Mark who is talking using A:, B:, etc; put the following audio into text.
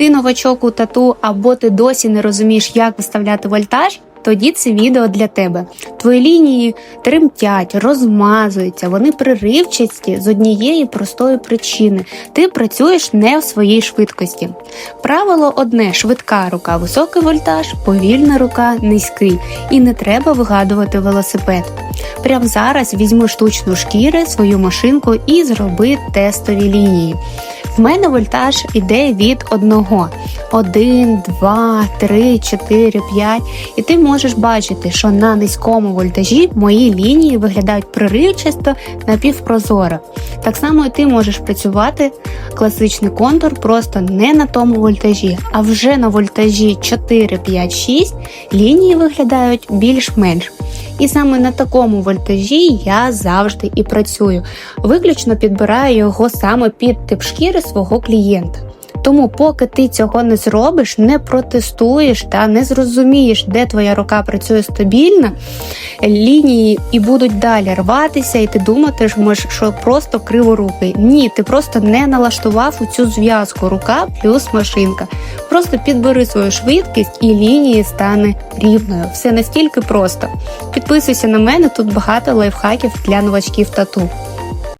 A: Ти новачок у тату, або ти досі не розумієш, як виставляти вольтаж. Тоді це відео для тебе. Твої лінії тремтять, розмазуються, вони приривчасті з однієї простої причини. Ти працюєш не в своїй швидкості. Правило одне: швидка рука, високий вольтаж, повільна рука, низький. І не треба вигадувати велосипед. Прямо зараз візьми штучну шкіри, свою машинку і зроби тестові лінії. В мене вольтаж іде від одного. 1, 2, 3, 4, 5. І ти можеш бачити, що на низькому вольтажі мої лінії виглядають приривчасто напівпрозоро. Так само і ти можеш працювати класичний контур просто не на тому вольтажі, а вже на вольтажі 4, 5, 6 лінії виглядають більш-менш. І саме на такому вольтажі я завжди і працюю. Виключно підбираю його саме під тип шкіри свого клієнта. Тому, поки ти цього не зробиш, не протестуєш та не зрозумієш, де твоя рука працює стабільно, лінії і будуть далі рватися, і ти думатимеш, що просто криворукий. Ні, ти просто не налаштував у цю зв'язку рука плюс машинка. Просто підбери свою швидкість і лінії стане рівною. Все настільки просто. Підписуйся на мене, тут багато лайфхаків для новачків тату.